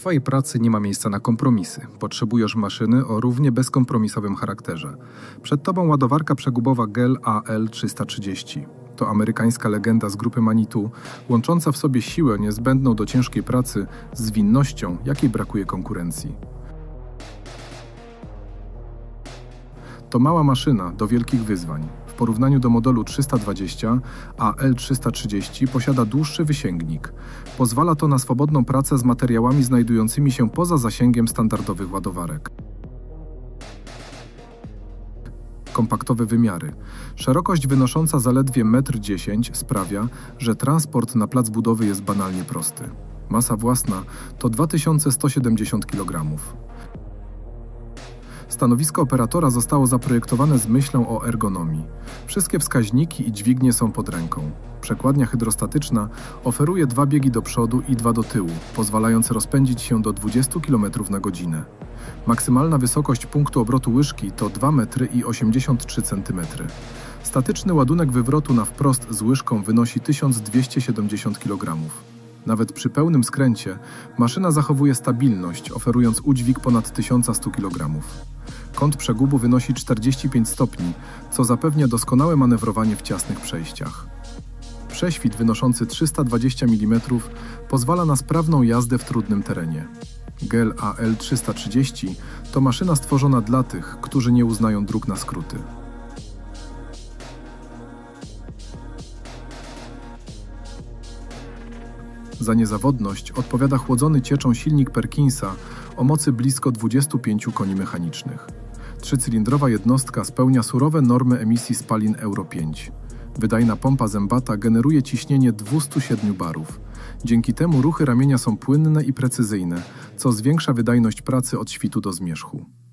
Twojej pracy nie ma miejsca na kompromisy. Potrzebujesz maszyny o równie bezkompromisowym charakterze. Przed Tobą ładowarka przegubowa Gel AL330. To amerykańska legenda z grupy Manitou, łącząca w sobie siłę niezbędną do ciężkiej pracy z zwinnością, jakiej brakuje konkurencji. To mała maszyna do wielkich wyzwań. Porównaniu do modelu 320, a L330 posiada dłuższy wysięgnik. Pozwala to na swobodną pracę z materiałami znajdującymi się poza zasięgiem standardowych ładowarek. Kompaktowe wymiary. Szerokość wynosząca zaledwie 1,10 m sprawia, że transport na plac budowy jest banalnie prosty. Masa własna to 2170 kg. Stanowisko operatora zostało zaprojektowane z myślą o ergonomii. Wszystkie wskaźniki i dźwignie są pod ręką. Przekładnia hydrostatyczna oferuje dwa biegi do przodu i dwa do tyłu, pozwalające rozpędzić się do 20 km na godzinę. Maksymalna wysokość punktu obrotu łyżki to 2 metry i 83 cm. Statyczny ładunek wywrotu na wprost z łyżką wynosi 1270 kg. Nawet przy pełnym skręcie maszyna zachowuje stabilność, oferując udźwig ponad 1100 kg. Kąt przegubu wynosi 45 stopni, co zapewnia doskonałe manewrowanie w ciasnych przejściach. Prześwit wynoszący 320 mm pozwala na sprawną jazdę w trudnym terenie. Gel AL330 to maszyna stworzona dla tych, którzy nie uznają dróg na skróty. Za niezawodność odpowiada chłodzony cieczą silnik Perkinsa o mocy blisko 25 koni mechanicznych. Trzycylindrowa jednostka spełnia surowe normy emisji spalin Euro 5. Wydajna pompa zębata generuje ciśnienie 207 barów. Dzięki temu ruchy ramienia są płynne i precyzyjne, co zwiększa wydajność pracy od świtu do zmierzchu.